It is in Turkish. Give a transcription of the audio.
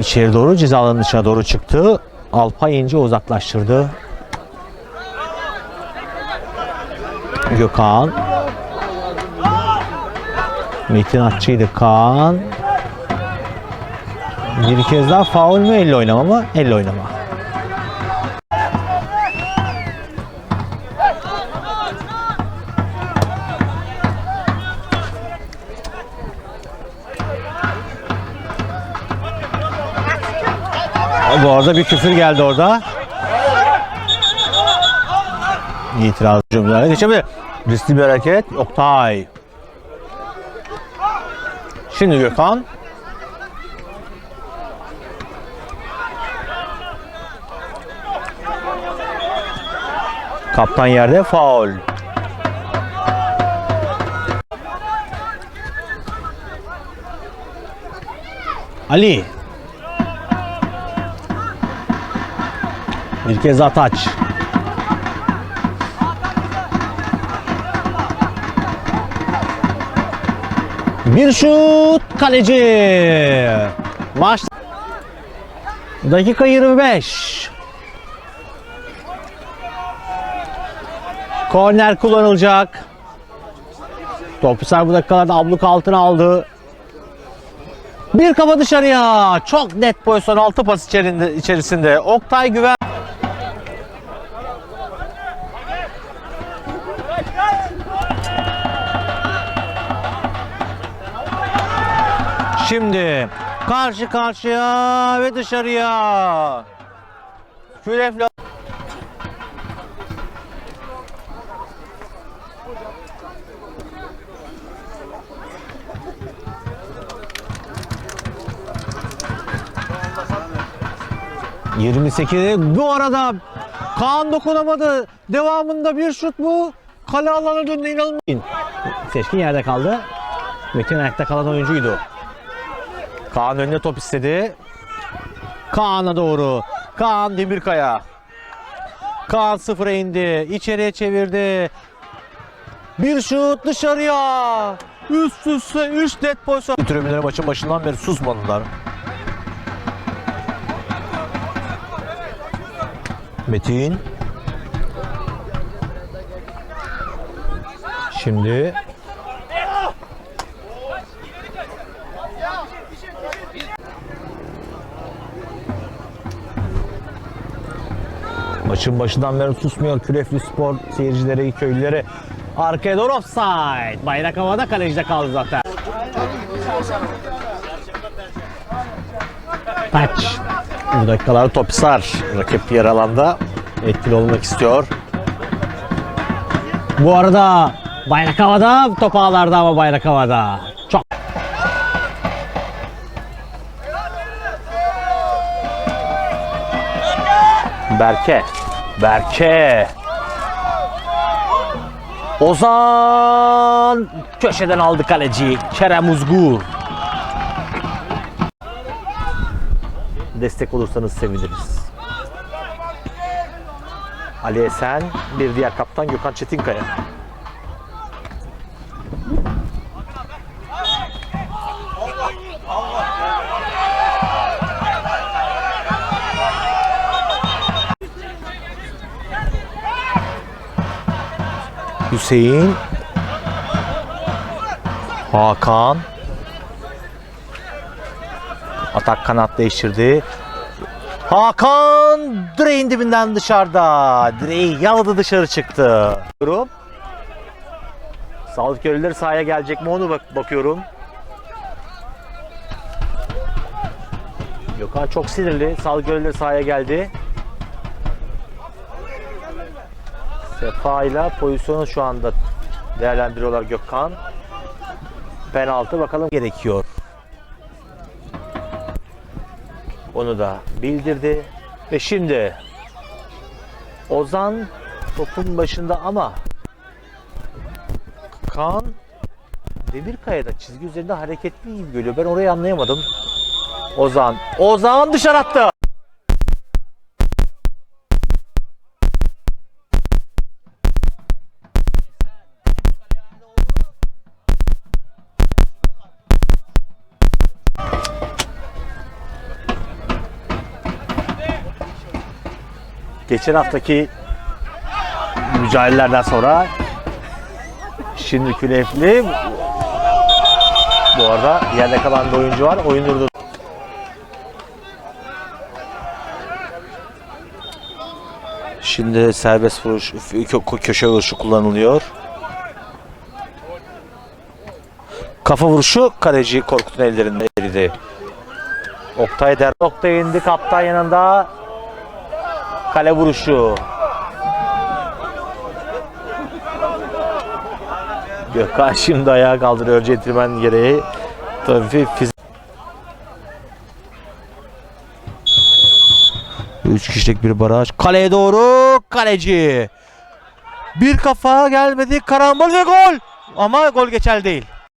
İçeri doğru ceza alanının dışına doğru çıktı. Alpay İnce uzaklaştırdı. Gökhan. Metin Atçı'ydı Kaan. Bir kez daha faul mü elle oynama mı? Elle oynama. Bu arada bir küfür geldi orada. İtiraz cümlelerine geçebilir. Riskli bir hareket. Oktay. Şimdi Gökhan. Kaptan yerde faul. Ali. Bir kez daha taç. Bir şut kaleci. Maç dakika 25. Korner kullanılacak. Topçular bu dakikalarda abluk altına aldı. Bir kafa dışarıya. Çok net pozisyon altı pas içerisinde. Oktay Güven. Şimdi karşı karşıya ve dışarıya. Kürefle ...28'e bu arada Kaan dokunamadı. Devamında bir şut bu. Kale alanı dönüne inanılmaz. Seçkin yerde kaldı. Metin ayakta kalan oyuncuydu. Kaan önüne top istedi. Kaan'a doğru. Kaan Demirkaya. Kaan sıfıra indi. İçeriye çevirdi. Bir şut dışarıya. Üst üste 3 net pozisyon. Tribünlere maçın başından beri susmadılar. Metin. Şimdi Maçın başından beri susmuyor Kürefli Spor seyircileri, köylüleri. Arkaya doğru offside. Bayrak havada kalecide kaldı zaten. Taç. Bu dakikalarda topsar. Rakip yer alanda etkili olmak istiyor. Bu arada bayrak havada, top ağlarda ama bayrak havada. Çok Berke. Berke. Ozan köşeden aldı kaleci Kerem Uzgur. Destek olursanız seviniriz. Ali Esen, bir diğer kaptan Gökhan Çetinkaya. Hüseyin Hakan Atak kanat değiştirdi. Hakan direğin dibinden dışarıda. Direği yaladı dışarı çıktı. Durum. Sağlık görevlileri sahaya gelecek mi onu bak bakıyorum. Gökhan çok sinirli. Sağlık görevlileri sahaya geldi. Sefa ile pozisyonu şu anda değerlendiriyorlar Gökhan. Penaltı bakalım gerekiyor. Onu da bildirdi. Ve şimdi Ozan topun başında ama Kaan Demirkaya'da çizgi üzerinde hareketli gibi geliyor. Ben orayı anlayamadım. Ozan. Ozan dışarı attı. Geçen haftaki mücadelelerden sonra şimdi Külefli bu arada yerde kalan bir oyuncu var. Oyun durdu. Şimdi serbest vuruş, kö- köşe vuruşu kullanılıyor. Kafa vuruşu kaleci Korkut'un ellerinde eridi. Oktay der. Oktay indi kaptan yanında. Kale vuruşu. Gökhan şimdi ayağa kaldırıyor centilmen gereği. Tabii fizik. 3 kişilik bir baraj. Kaleye doğru kaleci. Bir kafa gelmedi. Karambol ve gol. Ama gol geçerli değil.